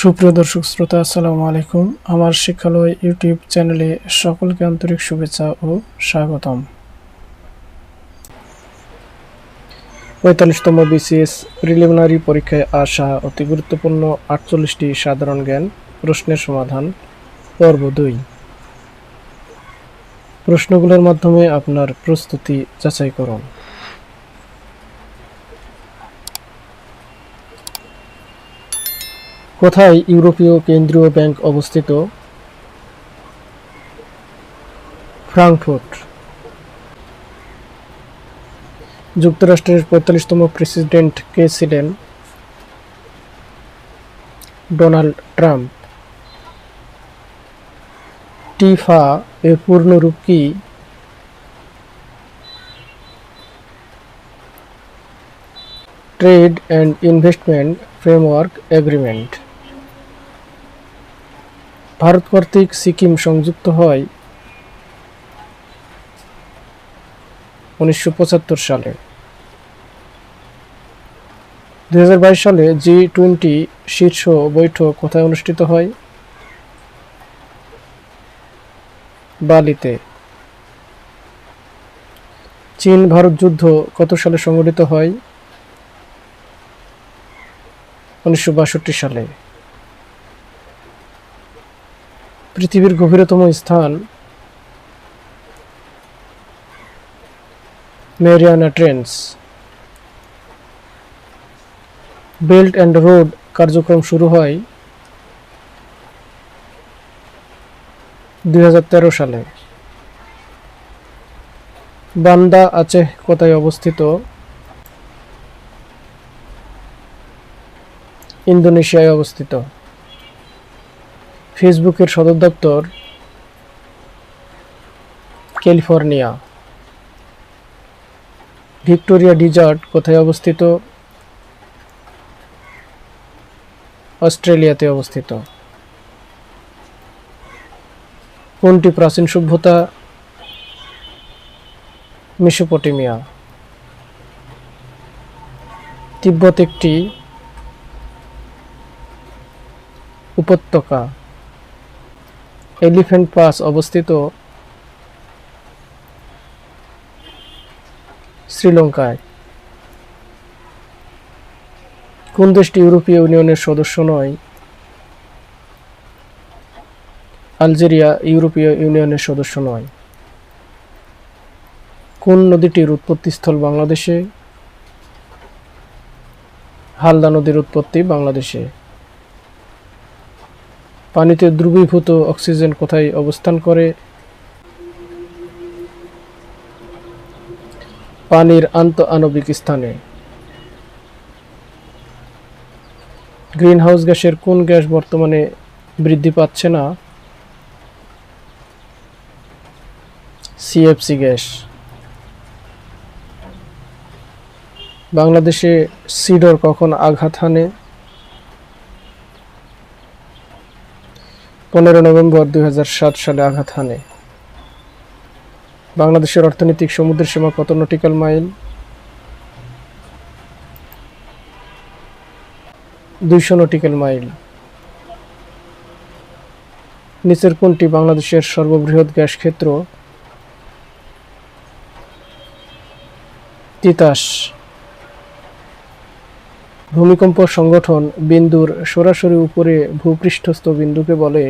সুপ্রিয় দর্শক শ্রোতা, আসসালামু আলাইকুম। আমার শিক্ষালয় ইউটিউব চ্যানেলে সকলকে আন্তরিক শুভেচ্ছা ও স্বাগতম। পঁয়তাল্লিশতম বিসিএস প্রিলিমিনারি পরীক্ষায় আসা অতি গুরুত্বপূর্ণ আটচল্লিশটি সাধারণ জ্ঞান প্রশ্নের সমাধান, পর্ব দুই। প্রশ্নগুলোর মাধ্যমে আপনার প্রস্তুতি যাচাই করুন। কোথায় ইউরোপীয় কেন্দ্রীয় ব্যাংক অবস্থিত? ফ্রাঙ্কফুর্ট। যুক্তরাষ্ট্রের পঁয়তাল্লিশতম প্রেসিডেন্ট কে ছিলেন? Donald Trump. টিফা এর পূর্ণরূপ কি? Trade and investment framework agreement. Bharat কর্তৃক সিকিম সংযুক্ত হয় উনিশশো পঁচাত্তর সালে। দু হাজার বাইশ সালে জি টোয়েন্টি শীর্ষ বৈঠক কোথায় অনুষ্ঠিত হয়? বালিতে। চীন ভারত যুদ্ধ কত সালে সংঘটিত হয়? উনিশশো বাষট্টি সালে। পৃথিবীর গভীরতম স্থান, Mariana trench. Belt and road কার্যক্রম শুরু হয় দুই হাজার তেরো সালে। বান্দা আচেহ কোথায় অবস্থিত? ইন্দোনেশিয়ায় অবস্থিত। ফেসবুকের সদর দপ্তর ক্যালিফোর্নিয়া। ভিক্টোরিয়া ডিজার্ট কোথায় অবস্থিত? অস্ট্রেলিয়াতে অবস্থিত। কোনটি প্রাচীন সভ্যতা? মেসোপটেমিয়া। তিব্বত একটি উপত্যকা। এলিফ্যান্ট পাস অবস্থিত শ্রীলঙ্কায়। কোন দেশটি ইউরোপীয় ইউনিয়নের সদস্য নয়? আলজেরিয়া ইউরোপীয় ইউনিয়নের সদস্য নয়। কোন নদীটির উৎপত্তিস্থল বাংলাদেশে? হালদা নদীর উৎপত্তি বাংলাদেশে। পানিতে দ্রবীভূত অক্সিজেন কোথায় অবস্থান করে? পানির আন্ত আণবিক স্থানে। গ্রিনহাউস গ্যাসের কোন গ্যাস বর্তমানে বৃদ্ধি পাচ্ছে না? CFC gas. বাংলাদেশে সিডর কখন আঘাত হানে? পনেরো নভেম্বর দুই হাজার সাত সালে আঘাত হানে। বাংলাদেশের অর্থনৈতিক সমুদ্রের সীমা কত নটিক্যাল মাইল? দুইশো নটিক্যাল মাইল। নিচের কোনটি বাংলাদেশের সর্ববৃহৎ গ্যাস ক্ষেত্র? তিতাস। ভূমিকম্প সংগঠন বিন্দুর সরাসরি উপরে ভূপৃষ্ঠস্থ বিন্দুকে বলে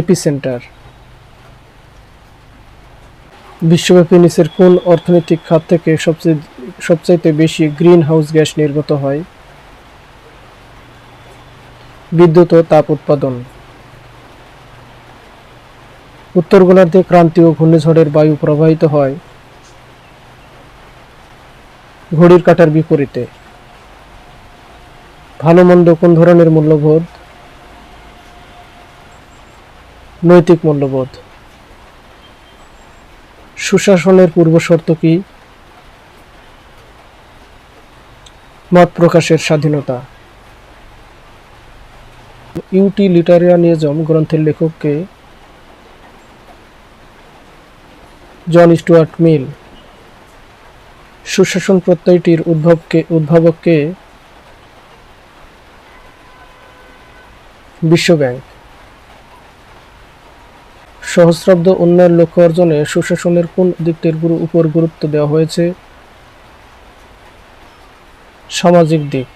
এপিসেন্টার। বিশ্বব্যাপী নিচের কোন অর্থনৈতিক খাত থেকে সবচেয়ে সবচাইতে বেশি গ্রিন হাউস গ্যাস নির্গত হয়? বিদ্যুৎ ও তাপ উৎপাদন। উত্তর গোলার্ধে ক্রান্তীয় ঘূর্ণিঝড়ের বায়ু প্রবাহিত হয়। ঘড়ির কাঁটার বিপরীতে। ভালো মন্দ কোন ধরনের মূল্যবোধ? নৈতিক মূল্যবোধ। সুশাসনের পূর্বশর্ত কি? মত প্রকাশের স্বাধীনতা। ইউটিলিটারিয়ানিজম গ্রন্থের লেখককে জন স্টুয়ার্ট মিল সুশাসন প্রত্যয়টির উদ্ভবকে, উদ্ভাবককে বিশ্বব্যাংক। সহস্রাব্দ উন্নয়ন লক্ষ্য অর্জনে সুশাসনের কোন দিকটির গুরু, উপর গুরুত্ব দেওয়া হয়েছে? সামাজিক দিক।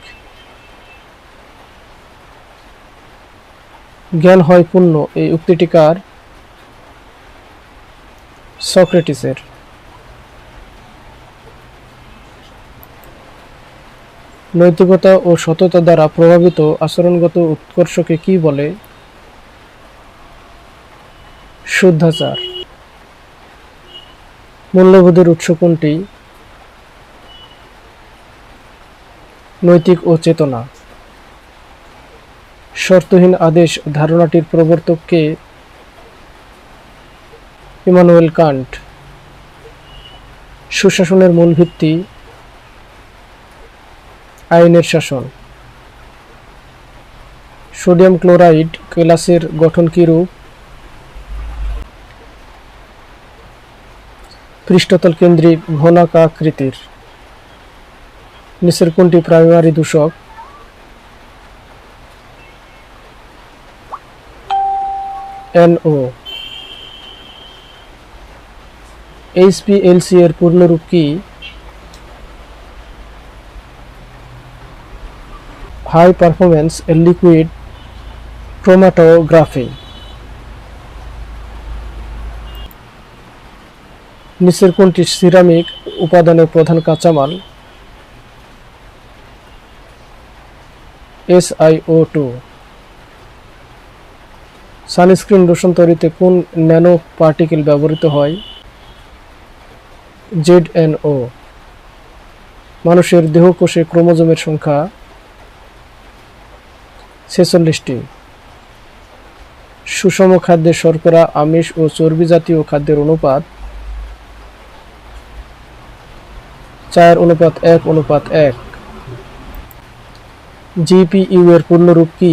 জ্ঞান হয় পূর্ণ এই উক্তিটিকার সক্রেটিসের। নৈতিকতা ও সততা দ্বারা প্রভাবিত আচরণগত উৎকর্ষকে কি বলে? শুদ্ধাচার। মূল্যবোধের উৎস কোনটি? নৈতিক ও চেতনা। শর্তহীন আদেশ ধারণাটির প্রবর্তককে ইমানুয়েল কান্ট। সুশাসনের মূল ভিত্তি আইনের শাসন। সোডিয়াম ক্লোরাইড কেলাসের গঠন কিরূপ পৃষ্ঠতল কেন্দ্রিক ঘনাকাকৃতির। নিচের কোনটি প্রাইমারি দূষক? এনও এইচপিএলসি এর পূর্ণরূপ কি? হাই পারফরম্যান্স লিকুইড ক্রোমাটোগ্রাফি নিচের কোনটি সিরামিক উপাদানের প্রধান কাঁচামাল? এসআইও টু সানস্ক্রিন লোশন তৈরিতে কোন ন্যানো পার্টিকেল ব্যবহৃত হয়? জেড এন ও মানুষের দেহকোষে ক্রোমোজোমের সংখ্যা ছেচল্লিশটি। সুষম খাদ্যে শর্করা, আমিষ ও চর্বি জাতীয় খাদ্যের অনুপাত চার অনুপাত এক অনুপাত এক। জিপিইউ এর পূর্ণরূপ কি?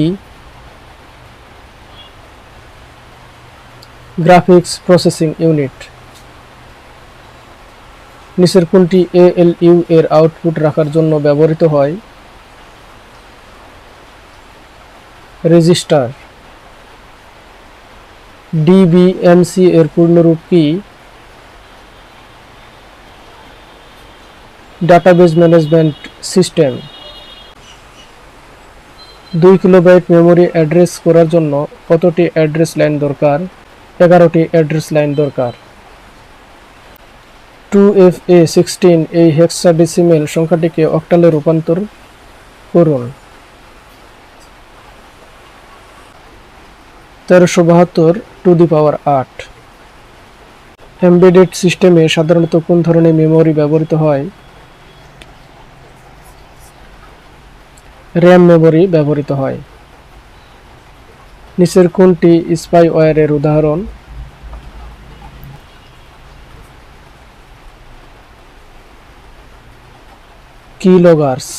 Graphics processing unit. নিচের কোনটি এএলইউ এর আউটপুট রাখার জন্য ব্যবহৃত হয়? রেজিস্টার। ডিবিএমসি এর পূর্ণরূপ কি? Database management system. দুই কিলোবাইট মেমোরি অ্যাড্রেস করার জন্য কতটি অ্যাড্রেস লাইন দরকার? এগারোটি অ্যাড্রেস লাইন দরকার। টু এফ এ সিক্সটিন এই হেক্সাডেসিমেল সংখ্যাটিকে অক্টালে রূপান্তর করুন। তেরোশো বাহাত্তর টু দি পাওয়ার আট এমবেডেড সিস্টেমে সাধারণত কোন ধরনের মেমোরি ব্যবহৃত হয়? র্যাম মেমোরি ব্যবহৃত হয়। নিচের কোনটি স্পাইওয়্যারের উদাহরণ? কিলোগার্স